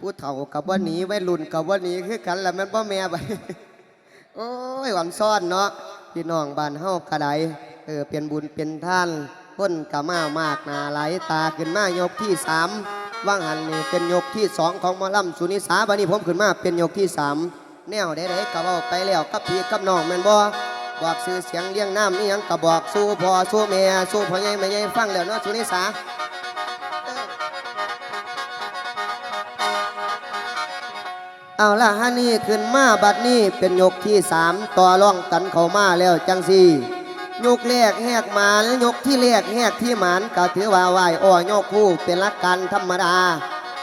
ผู้เฒ่ากับว่าหนีไว้รุ่นกับว่าหนีคือกันแล้วแมันพ่อแม่ไปโอ้ยหวันซ่อนเนาะพี่น้องบ้านเฮากระไดเออเป็นบุญเป็นท่านพ้นกะมามากนาไหลตาขึ้นมายกที่สามว่างหันนี่เป็นยกที่สองของมอลำสุนิสาบันนี้ผมขึ้นมาเป็นยกที่สามแนวใดๆก็เว้าไปแล้วกับพี่กับน้องแม่นบ่บอกซื้อเสียงเลี้ยงน้ำนี่ยังก็บอกสู้พ่อสู้แม่สู้พ่อใหญ่แม่ใหญ่ฟังแล้วเนาะสุนิสา เอาละฮะนี่ขึ้นมาบัดนี้เป็นยกที่สามต่อร่องกันเข้ามาแล้วจังสี่ยกแรกแหกหมานยกที่แรกแหกที่หมานก็ถือว่าไหวอ้อยกคู่เป็นลักการธรรมดา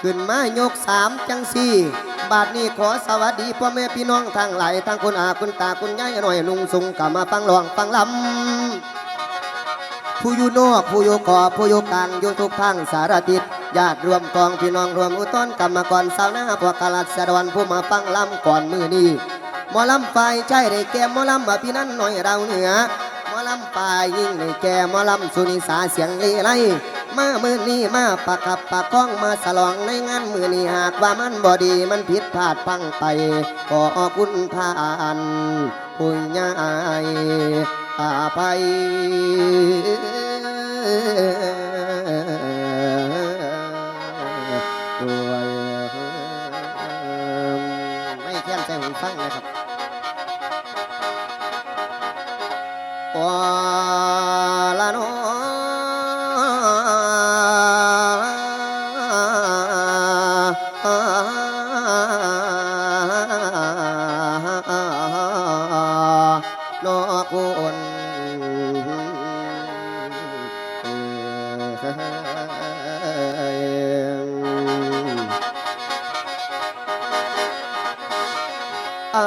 ขึ้นมายกสามจังสี่บาดนี้ขอสวัสดีพ่อแม่พี่น้องทั้งหลายทั้งคุณอาคุณตาคุณยายหน่อยลุงสุงกลับมาฟังรองฟังลำผู้อยู่นอกผู้อยู่ขอบผู้อยู่กลางอยู่ทุกทางสารทิศ ญาติรวมกองพี่น้องรวมอุต้นกรรมกรสาวนาพวกกาลัดสะดวนผู้มาฟังลำก่อนมือนี้หมอลำไฟใจได้แก่หมอลำอพี่นั้นหน่อยเราเหนือหมอลำไฟยิ่งได้แก่หมอลำสุนิสาเสียงเลไลมามือนี้มาปากขับปากก้องมาสลองในงานมือนี้หากว่ามันบอดีมันผิดพลาดพังไปก็คุณทานผู้ใหญ่อาภัยด้วย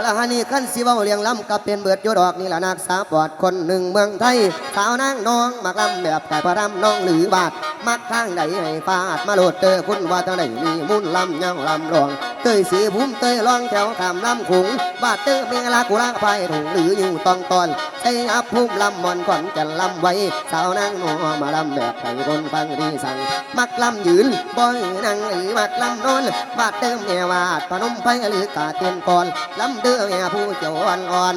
ละฮะนี่ขั้นสีเว้าเลียงล้ำกับเป็นเบิดยดอกนี่ละนักสาวปอดคนหนึ่งเมืองไทยสาวนางน้องมักลำแบบแต่พระรำน้องหรือบาทมักข้างใดให้ฟาดมาโหลดเตอคุณว่าทางไหนมีมุ่นลำยังลำรองเตยสีพุ่มเตยรองแถวขามลำขุงบาดเตอเมละกุลาไฟถุงหรืออยู่ตองตอน ใช้อับพุ่มลำมอนก่อนจะลำไว้สาวนางน้อมาลำแบบไทยคนฟังดีสั่งมักลำยืนบ่อยนั่งหรือมักลำนอนบาดเติมแม่วาดพนมไฟหรือกาเตียนก่อนลำเดือแม่ผู้เจ้าอ่อนอ่อน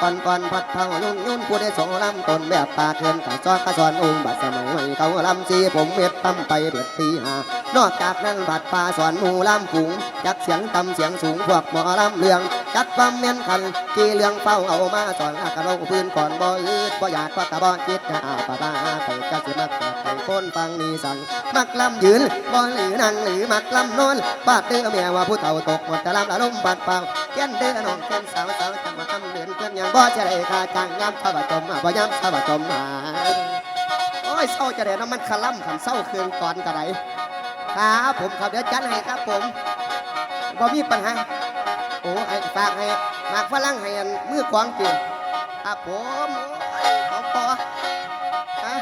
ก่อนก่อนพัดเผายุ่นยุ่นผู้ได้สองลำตนแบบปากเกินกะจอกกะสอนองค์บัดสมัยใหม่เขาลำสีผมเม็ดตั้มไปเดือดตีหานอกจากนั้นบัดปลาสอนหมูลำขุงจักเสียงตำเสียงสูงพวกหมอลำเลือง จักความเมียนคันกี่เรื่องเฝ้าเอามาสอนอากระโลกพื้นก่อนบ่อืดบ่อยากว่ากะบ่คิดจะอาปะตาไปกะสิมักแต่ไปคนฟังนี่สั่งมักลำยืนบ่หรือนั่งหรือมักลำนอนบาดเดือเมียว่าผู้เฒ่าตกหมดจะลำละลมบาดเปล่าเกี้ยนเดือน้องเกี้ยนสาวสาวจะมาทำเดือนเกินยังบ่จะได้ค่าจ้างย้ำสาวจมมาบ่ย้ำสาวจมมาโอ้ยเศร้าจะได้น้ำมันคลั่มขันเศร้าคืนก่อนกระไรครับผมครับเดี๋ยวจัดให้ครับผมบ่มีปัญหา โอ้ไอ้ฝากให้มากฝรั่งให้อันมือกวางตีครับผมโอ้ยของปอฮะ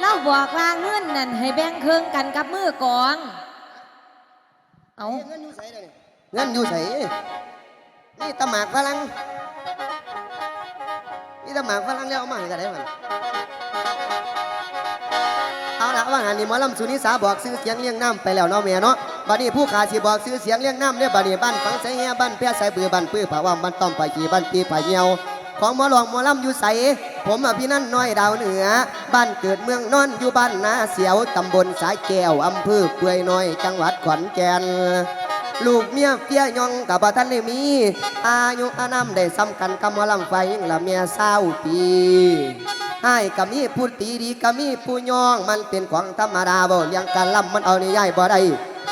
เราบอกว่าเงินนั่นให้แบ่งครึ่งกันกับมือกอง เอาเงินอยู่ใส่เดี๋ยวนี้เงินอยู่ใส่นี่ตะหมากฝรั่งนี่ตะหมากฝรั่งแล้วเอามาให้กันได้มันเอาละว่างานนี้หมอลำสุนิสาบอกซื้อเสียงเลี้ยงน้ำไปแล้วเนาะแม่เนาะ บัดนี้ผู้ขาสิบอกซื้อเสียงเลี้ยงน้ำเนี่ยบัดนี้บ้านฝังใส่เฮียบ้านเพียใส่เบือบ้านปื้อผาว่ามบ้านต้อมผาขีบ้านปีผาเหี่ยวของหมอหลวงหมอลำอยู่ใส ผมอภินันน้อยดาวเหนือ บ้านเกิดเมืองนอนอยู่บ้านนาเสียวตำบลสายแก้วอำเภอเปื่อยน้อย จังหวัดขอนแก่นลูกเมียเฟียยองกับบ่ท่านได้มี อายุอานามได้ซ้ำกันกับหมอลำไฟยิ่งละเมียเศร้าปีให้กับมีผู้ตีดีกับมีผู้ยอง มันเป็นของธรรมดาบ่เลี้ยงการลำมันเอานี่ย่ายบ่ได้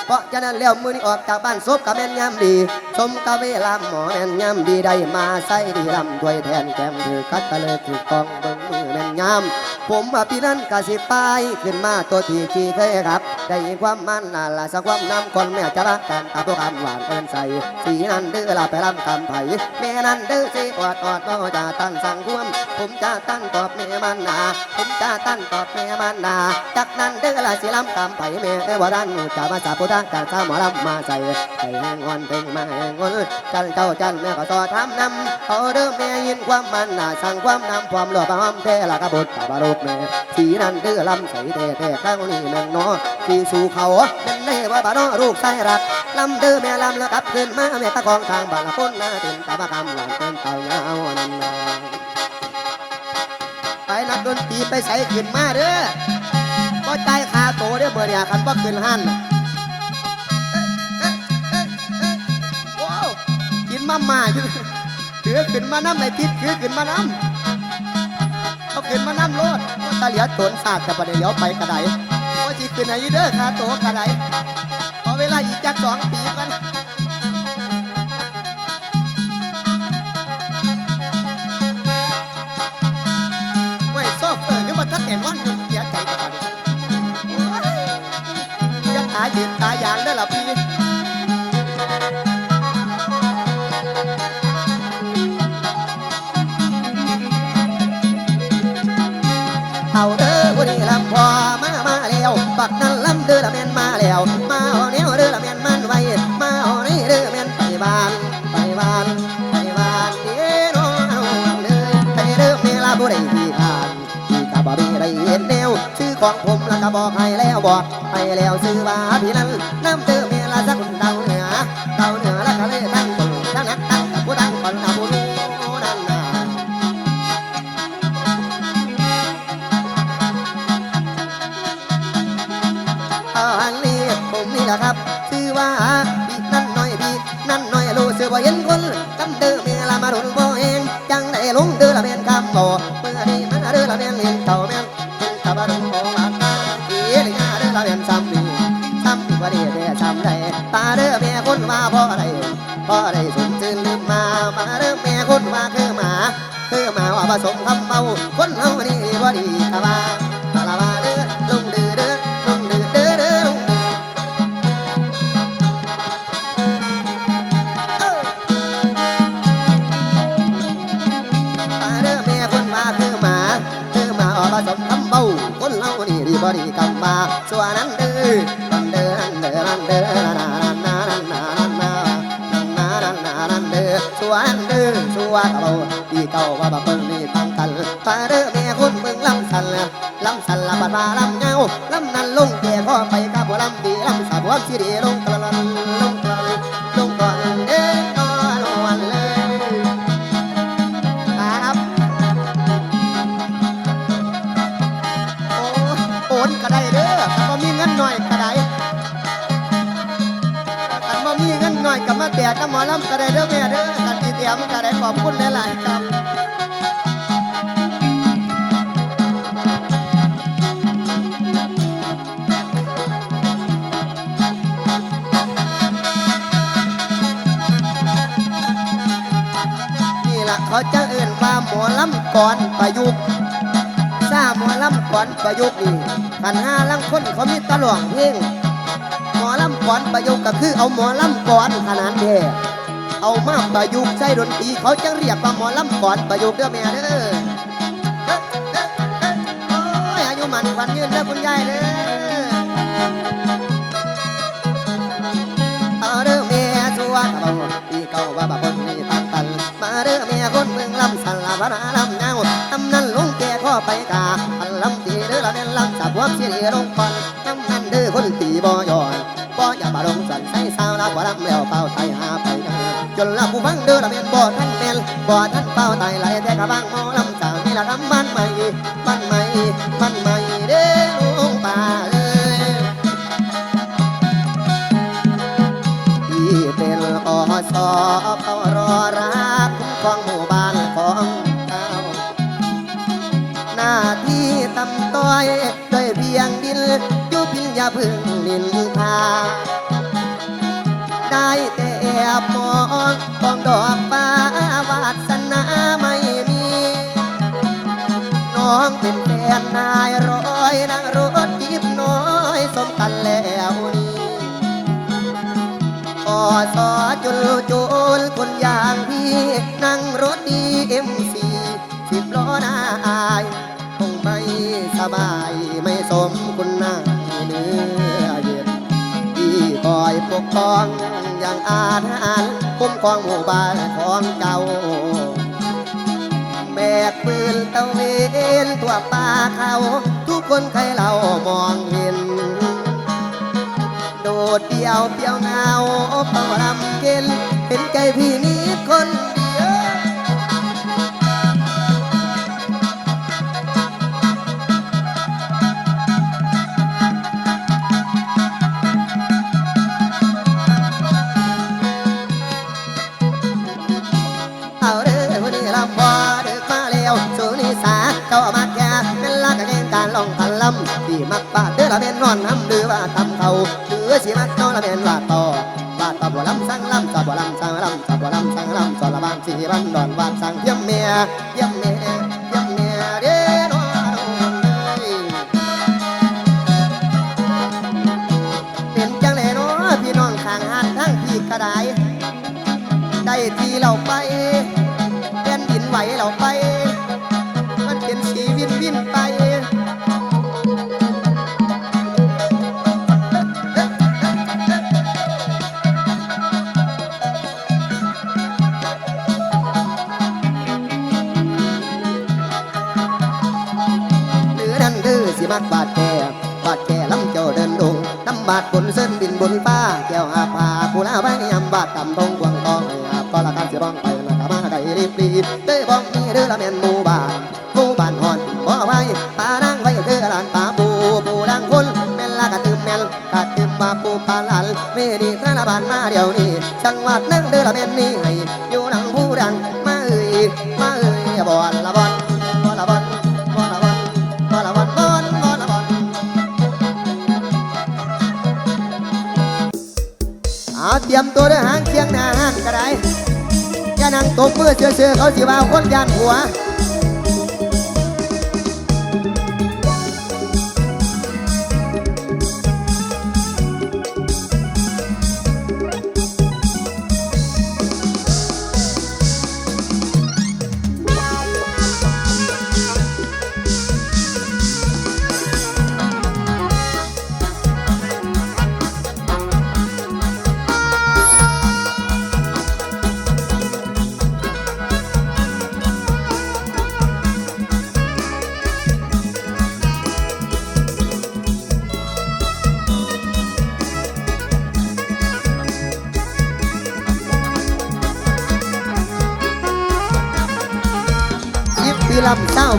เพราะฉะนั้นแล้วมือนี้ออกจากบ้านซบกับแม่นยำดี สมกับเวลาหมอแม่นยำดีได้มาใส่ดีลำด้วยแทนแก้มถือคัดตะเลยถือกองเบิ้งมือแม่นยำ ผมว่าพี่นั้นกะสิไปขึ้นมาตัวที่ที่เคยครับ ได้ความมันน่าละสักความน้ำคนแม่จะรักกันตาพวกคำหวานเอินใส่สีนั้นดื้อลาไปรำคำไผ่แม่นั้นดื้อสิอดอดว่าจะตั้งสังควม ผมจะตั้งตอบแม่มันนาผมจะตั้งตอบแม่มันนาจากนั้นดื้อลาสิรำคำไผ่แม่เอ้ว่าดันจะมาสาพุทธการสาหมอลำมาใส่ใส่แห้งอ่อนถึงมาแห้งอ่อนจันเจ้าจันแม่ก็ต่อทำนำเขาเริ่มแม่ยินความมันนาสั่งความนำความหลวความเทละกระบุตรบารุกแม่สีนั้นดื้อลำใส่เท่เท่ข้างนี้แม่งนาะสีสู่เขาแม่นได้ว่าบ้านอลูกชายรักลำเดือแม่ลำแล้วกลับขึ้นมาแม่ตะกองทางบ้านละคนหน้าตื่นตาบ้าคำหลังเต้นเต่าเงานาไปนักดนตรีไปใส่ขึ้นมาเด้อก็ใจายคาโตเด้อเบอร์เนี่ยคันว่าขึ้นหันว้าวกินมาม่าอยู่ถือขึ้นมาน้ำในทิศถือขึ้นมาน้ำ เอาขึ้นมาน้ำโลดว่าตาเหลียตนสาดกับประเดี๋ยวไปกระไดว่าจีขึ้นไหนเด้อคาโตกระไดพอเวลาอีกจักสองปีกันไม่ซอฟเออคือมันทัดเห็นวันหนึ่งเสียใจกันยังตายืนตายางได้อล่ะพี่ ของผมแล้วก็บอกให้แล้วบอกไปแล้วซื้อว่าพี่นั้นน้ำเติม บ่ดีกำมาส่วนนั้นเด้อนั่นเด้อนั่นเด้อนั่นเด้อนานานานานานานานานานานั่นเด้อส่วนนั้นเด้อส่วนเบาดีเก่าว่าบักเบิ่ง แบกกับหมอลำก็ได้เด้อแม่เด้อกันที่เดียวมันก็ได้ขอบคุณหลายๆครับนี่ล่ะเขาจะเอื่นว่าหมอลำก่อนประยุกต์ซาหมอลำก่อนประยุกต์นี่ขันห้าลังคนเขามีตะหลวงเพลงหมอลำก่อนประยุกต์ก็คือเอาหมอลำก่อนขนาดเด้ เอามาประยุกต์ใช้ดนตรีเขาจะเรียกว่าหมอลำก่อนประยุกต์เด้อแม่เด้อเอ๊ะเอ๊ะเอ๊ะโอ้ยอายุมันวัญยืนเด้อคุณยายเด้อเอาเด้อแม่สวดเอาอีเก่าว่าบ่คนนี่ตักตันมาเด้อแม่คนเมืองลำสันลาพนาลำเงาทำนั้นลงแก่ข้อไปกาอันลำตีเด้อละแม่นลำสับวบสิริลงก่อนทำนั้นเด้อคนตีบ่ย่อนบ่อย่ามาลงสันใส่สาวลาบ่ลำแล้วเป่าไทยหาไป จนละผู้ฟังเด้อละแม่นบ่ท่านแม่นบ่ท่านเป่าไทยไหลแต่กะบังหมอลำสาวนี่ละทำบ้านใหม่บ้านใหม่บ้านใหม่เด้อลุงป่าเอ้ยที่เป็นอสอเฝ้ารอรักของหมู่บ้านของเราหน้าที่ตำต้อยโดยเพียงดินยุพินยาพึ่งนินทาได้แต่ บมองกองดอกฟ้าวาสนาไม่มี น้องเป็นแฟนนายร้อยนั่งรถจีบน้อยสมกันแล้วนี่อสอจุลจุลคนอย่างพี่นั่งรถดีเอ็มซีสิบล้อหน้าอายคงไม่สบายไม่สมคุณนายเนื้อเย็นที่คอยปกป้อง อย่างอาถรรพ์คุ้มครองหมู่บ้านของเจ้าแบกปืนตะเวนตัวป่าเขา ทุกคนใครเรามองเห็น โดดเดียวเปี่ยวเหงาเป่ารำเกลเห็นใจพี่นี้คน ละเป็นนอนน้ำหรือว่าทำเขาหรือสิมักนอนละเป็นว่าต่อว่าต่อบัวลำสังลำต่อบัวลำสังลำต่อบัวลำสังลำต่อละบางสีบันดอนวาดสังเทียมเมียเทียมเมียเทียมเมียเด้อน้องเอ้ยเป็นจังเลยเนาะพี่น้องข้างหันทั้งพี่กระไดได้ทีเราไปแผ่นดินไหวเราไป นั่นคือสิมักบาดแก่บาดแก่ลำเจ้าเดินดงน้ำบาดบนเส้นดินบนฟ้าแก้วอาภาผู้ลาไปยำบาดตำทงกวางทองให้อาก็ละการเสียบ้องไปละกะมาไก่รีบรีบเต้บ้องมีเรือละแม่นหมู่บ้านหมู่บ้านหอนบ่ไว้ปานั่งไว้คือลานป่าปูปูดังคนแม่นละกะตืมแม่นกะตืมมาปูปาลันเมดีธนบานมาเดี๋ยวนี้จังหวัดนั่งเรือละแม่นนี่ให้อยู่หลังผู้ดังมาเอ่ยมาเอ่ยบ่อนละบอน เตรียมตัวด้วยหางเคียงหน้าห้างกระไดอย่านั่งตบมือเชื่อๆเขาสิว่าคนยานหัว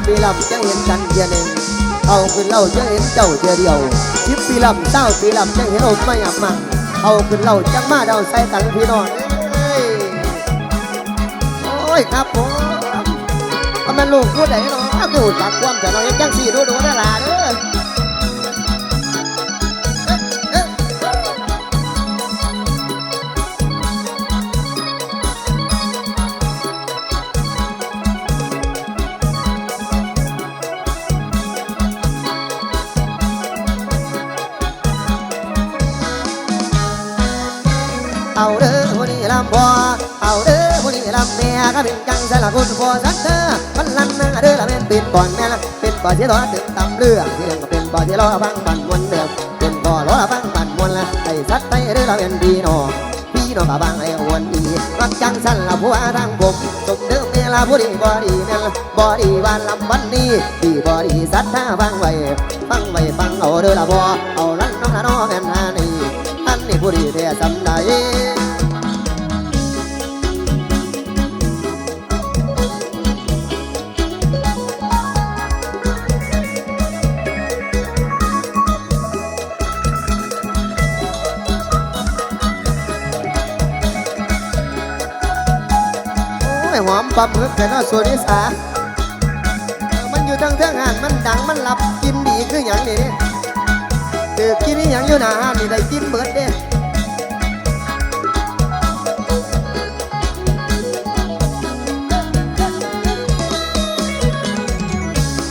ปีลำจะเห็นกันเดียหนึ่งเอาขึ้นเล่าจะเห็นเจ้าเดียเดียวชิบปีลำเต้าปีลำจะเห็นอมไม่อับมาเอาขึ้นเล่าจังมาเดาใส่กันพี่น้องโอ้ยครับผมก็มันลูกพูดได้เนาะก็หูจักความแต่น้อยจังสี่ดูดูได้ละเด้อ พอเอาเด้อผู้นี้ลำแม่ก็เป็นจังสละคุณพอสักเธอมันลันนะเด้อละเป็นปิดก่อนแม่ละเป็นบ่อที่รอถึงตำเรือที่เรื่องก็เป็นบ่อที่รอฟังปั่นมวนเดิมเป็นบ่อรอฟังปั่นมวนละไอ้สัตว์ไตเด้อละเป็นพี่น้องพี่น้องกับบางไอ้อวนดีรักจังสันละผัวทางผมสมเดิมเวลาผู้ดีบ่ดีแม่ละบ่ดีวันลำวันนี้ดีบ่ดีสัตว์ท่าฟังไว้ฟังไว้ฟังเอาเด้อละบ่เอาลันน้องละน้องแม่นหานี่อันนี้ผู้ดีแท้สำใด หอมปลาหมึกแต่นอส่วนนิสามันอยู่ทั้งเทืองหานมันดังมันหลับกินดีคืออย่างนี้คือกินอย่างอยู่หน้าห้านนี่ได้กินเบิดเด้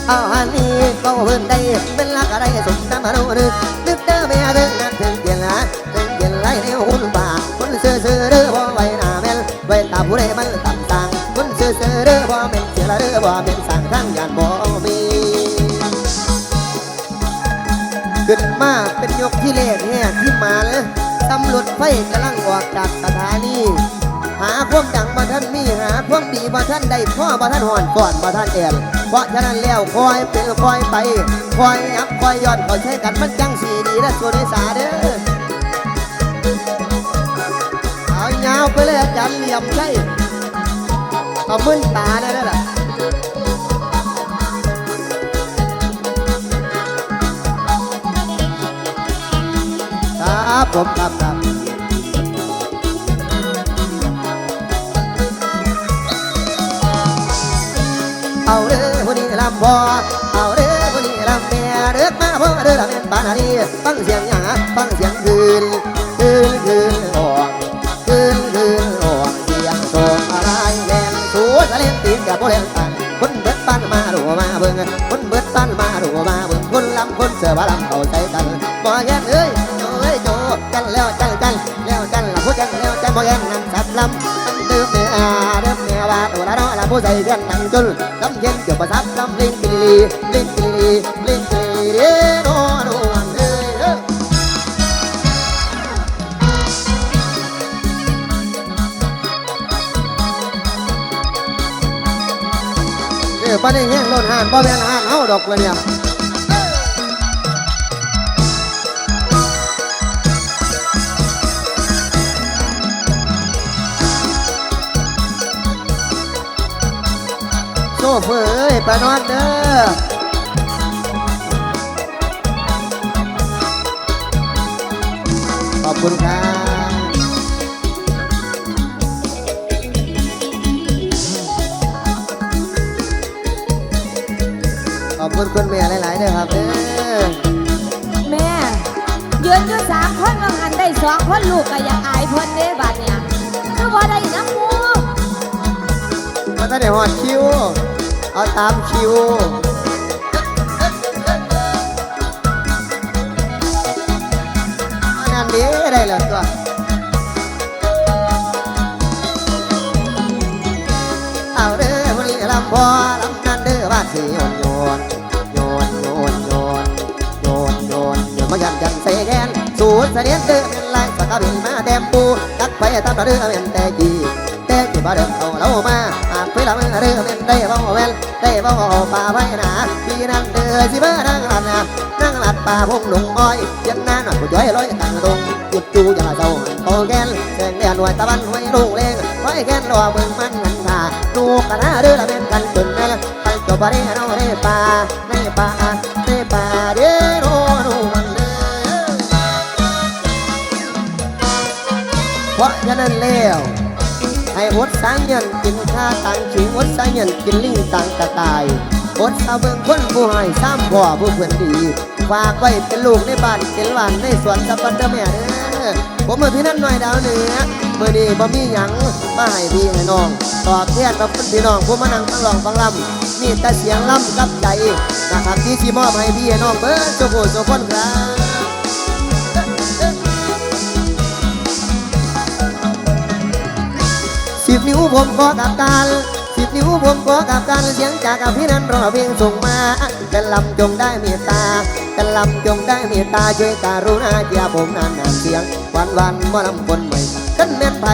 เอาอันนี้ก็เพิ่นได้เป็นลักอะไรสมตามมาโนนึกนึกเด้อแม่เด้อนักถึงเกียนละถึงเกียนไรในหุ่นป่าคนเสือเสือเด้อบ่ไว้หน้าแม่นไว้ตาผู้ใดมัน เสือเรือบ่เป็นเจือเรือบ่เป็นสังทั้งยานบ่มีขึ้นมาเป็นยกที่เล็ขแห่ที่มาเลยตำรวจไฟกำลังออกจากสถานีหาพวกดังมาท่านมีหาพวกดีมาท่านได้พ่อมาท่านหอนก่อนมาท่านแอบเพราะฉะนั้นแล้วคอยเป็นคอยไปคอยอัพคอยย้อนคอยใช้กันมันจังสีดีและส่วนในสาเด้อเอายาวไปเลยจันเหลี่ยมใช่ เอามึนตาได้แล้วล่ะครับผมครับครับเอาเด้อผู้นี้ลำบ่เอาเด้อผู้นี้ลำแม่เด้อมาบ่เด้อลำแม่ปานาลีฟังเสียงหยังฟังเสียงคืนคืนคืน ตีนกับบ่เล่นตันคนเบิดปันมาดูมาเบิ่งคนเบิดปันมาดูมาเบิ่งคนลำคนเสือว่าลำเอาใจกันบ่แย่เอ้ยโอ้ยโจกันแล้วจันจันแล้วจันละผู้จันแล้วจันบ่แย่นนั่นสับลำตั้งเดิมเนี่ยเดิมเนี่ยว่าตัวละน้อละผู้ใจเรียนนั่งจนลำเย็นเกี่ยวประทับลำลิงกิลีลิงกิลีลิงกิลี อป้าได้แห้งล้นห่านบ่แม่นห่านเฮาดอกเว้ยเนี่ยโซเฟอร์เอ้ยปานอนเด้อขอบคุณครับ คุณคุณแม่หลายๆเด้อครับเด้อแม่ยืนอยู่สามคนบางหันได้สองคนลูกก็อยากอายเพิ่นเด้บัดเนี่ยคือบ่ได้น้ำหมูมันต้องได้หอดคิว เอาตามคิวอันนั้นดีได้เลยตัวเอาเด้อคนนี้ลำพอลำนั้นเด้อบ้านสีโยนโยนโยน นสูดเสนียนเด้อเป็นไรสักกะบินมาแดมปูตักไปตามระเด้อเป็นแต่จีแต่จีบ่เด้อเอาเรามาอาจไปละเมื่อเด้อเป็นได้บ่แวลได้บ่ป่าไว้หนาปีนั้นเด้อสิมานั่งหลัดนะนั่งหลัดป่าพงหนุ่มอ้อยเย็นหน้าหน่อยผู้ย้อยลอยตั้งตรงจุดจูอย่าเศร้าโตแกนแสงแดดหน่วยตะวันไว้รุ่งเร่งไว้แกนรอเมืองมันหันขาดูกันหน้าเด้อละเป็นกันจนแม่ละไปจบบ่ได้เนาะได้ป่าได้ป่า นั้นแล้วให้อดสายเงินกินข้าต่างชิงอดสายเงินกินลิงต่างกระตายอดเอาเบิ่งคนผู้ให้ซ้ำพ่อผู้เพื่อนดีฝากไว้เป็นลูกในบ้านเป็นหลานในสวนสับปันเดแม่เด้อผมมาพี่นั่นหน่อยดาวเหนือเมื่อนี้บ่มีหยังมาให้พี่ให้น้อง ตอบแทนกับพี่น้องผู้มานั่งฟังร้องฟังลำมีแต่เสียงลำกับใจนะครับที่สิมอบให้พี่ให้น้องเบิร์ดสุโขสุคนครับ นิ้วผมขอกับการสิบนิ้วผมขอกับการเสียงจากกับพี่นั้นรอเพียงส่งมากันลำจงได้เมตตากันลำจงได้เมตตาช่วยการุณาเจียผมนานนานเสียงวันวันบ่ลำคนใหม่กันแม่นไผ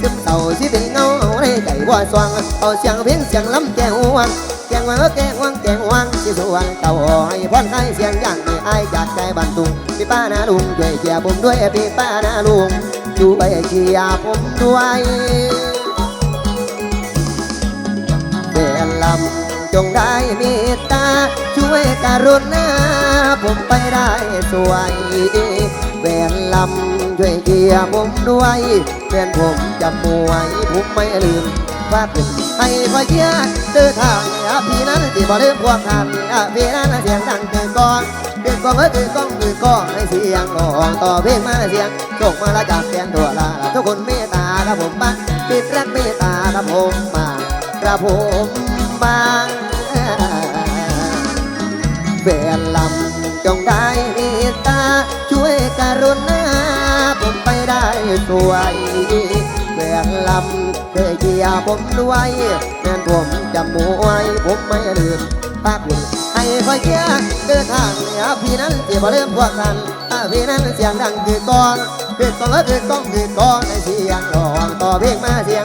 ซึมเศร้าสิเป็นเงาเอาในใจว่าสว่างเอาเสียงเพียงเสียงลำแกงหวงแกงว่าแกงหวงแกงหวงสิสวงเต่าให้พ่อนคลายเสียงอย่างไม่อายจากใจบันตุงพี่ป้านาลุงช่วยเจียผมด้วยพี่ป้านาลุงอยู่ไปเชียผมด้วย ลำจงได้เมตตา ช่วยการุณา ผมไปได้สวยแฟนลำช่วยเกียร์ผมด้วยแฟนผมจะมวยผมไม่ลืมฝากถึงให้คอเชียร์เดินทางพี่นั้นที่บ่ลืมพวกท่านพี่นั้นเสียงดังเกินก่อนเดือนกอนเมื่อคืนกองคืนกองให้เสียงร้องต่อเพลงมาเสียงส่งมาละจากแฟนทั่วลาทุกคนเมตตาครับผมบ้านปิดรักเมตตาครับผมมากระผม บางเวรลำจงได้เมตตา ช่วยกรุณาผมไปได้สวยเวรลำเคยเกียผมด้วยแม่นผมจะมวยผมไม่ลืมปากหุ่นให้คอยเกียร์เดินทางเหนี่ยพี่นั้นที่บ่เริ่มพวกกันพี่นั้นเสียงดังคือก่อนคือก่อนแล้วคือก้องคือก่อนในเสียงร้องต่อเพลงมาเสียง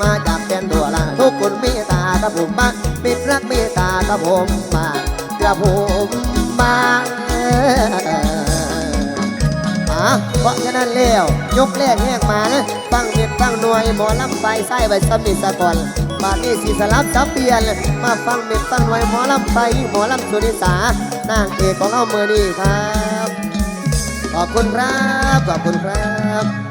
มาจากแดนตัวลาทุกคนมตตา กับผมบ้างมิตรรักเมตตากับผมมากับผมมาอะเพราะฉะนั้นแล้วยกแรกแหกมานะฟังเม็ดฟังนัวยหมอลำไปไส้ไว้สำนิสะก่อนบาดนี้สิสลับสับเปลี่ยน มาฟังเม็ดฟังหน่อยหมอลำไปหมอลำสุนิสานางเอกของเอาเมื่อนี้ครับ ขอบคุณครับ ขอบคุณครับ